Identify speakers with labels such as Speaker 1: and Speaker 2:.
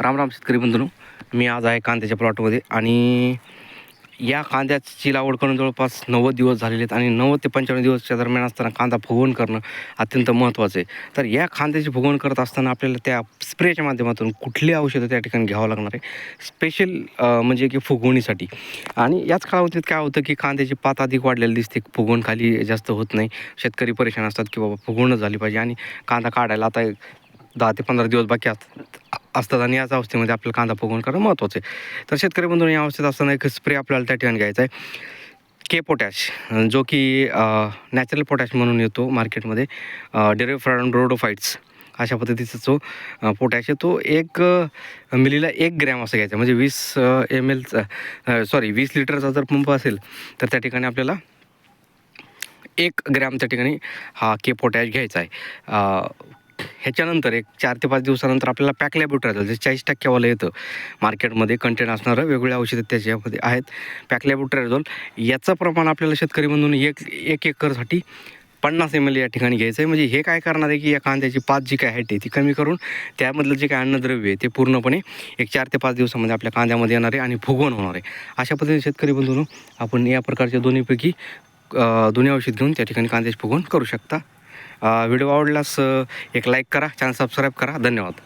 Speaker 1: राम राम शेतकरी बंधू मी आज आहे कांद्याच्या प्लॉटमध्ये आणि या कांद्याची लागवड करून जवळपास नव्वद दिवस झालेले आहेत आणि नव्वद ते पंच्याण्णव दिवसच्या दरम्यान असताना कांदा फुगवण करणं अत्यंत महत्त्वाचं आहे. तर या कांद्याची फुगवण करत असताना आपल्याला त्या स्प्रेच्या माध्यमातून कुठली औषधं त्या ठिकाणी घ्यावं लागणार आहे? स्पेशल म्हणजे की फुगवणीसाठी. आणि याच कालावधीत काय होतं की कांद्याची पात अधिक वाढलेली दिसते फुगवण खाली जास्त होत नाही शेतकरी परेशान असतात की बाबा फुगवणं झाली पाहिजे आणि कांदा काढायला आता दहा ते पंधरा दिवस बाकी असतात. असतात आणि याच अवस्थेमध्ये आपल्याला कांदा फुगवून करणं महत्त्वाचं आहे. तर शेतकरी बंधूंनी या अवस्थेत असताना एक स्प्रे आपल्याला त्या ठिकाणी घ्यायचा आहे. के पोटॅश जो की नॅचरल पोटॅश म्हणून येतो मार्केटमध्ये. डेरे फ्रॉम रोडोफाईट्स अशा पद्धतीचा जो पोटॅश आहे तो एक मिलीला एक ग्रॅम असं घ्यायचा म्हणजे वीस एम एलचा सॉरी वीस लिटरचा जर पंप असेल तर त्या ठिकाणी आपल्याला एक ग्रॅम त्या ठिकाणी हा के पोटॅश घ्यायचा आहे. ह्याच्यानंतर एक चार ते पाच दिवसानंतर आपल्याला पॅक लॅबोरेटरी जे चाळीस टक्क्यावालं येतं. मार्केटमध्ये कंटेंट असणारं वेगवेगळ्या औषधं त्याच्यामध्ये आहेत. पॅक लॅबोरेटरीजोल याचं प्रमाण आपल्याला शेतकरी म्हणून एक एक एकरसाठी पन्नास एम एल या ठिकाणी घ्यायचं आहे म्हणजे हे काय करणार आहे की या कांद्याची पाच जी काय हाईट आहे ती कमी करून त्यामधलं जे काय अन्नद्रव्य आहे ते पूर्णपणे एक चार ते पाच दिवसामध्ये आपल्या कांद्यामध्ये येणार आहे आणि फुगवण होणार आहे. अशा पद्धतीने शेतकरी बंधून आपण या प्रकारच्या दोन्हीपैकी दोन्ही औषध घेऊन त्या ठिकाणी कांद्याची फुगवण करू शकता. व्हिडिओ आवडलास एक लाईक करा चॅनल सबस्क्राईब करा. धन्यवाद.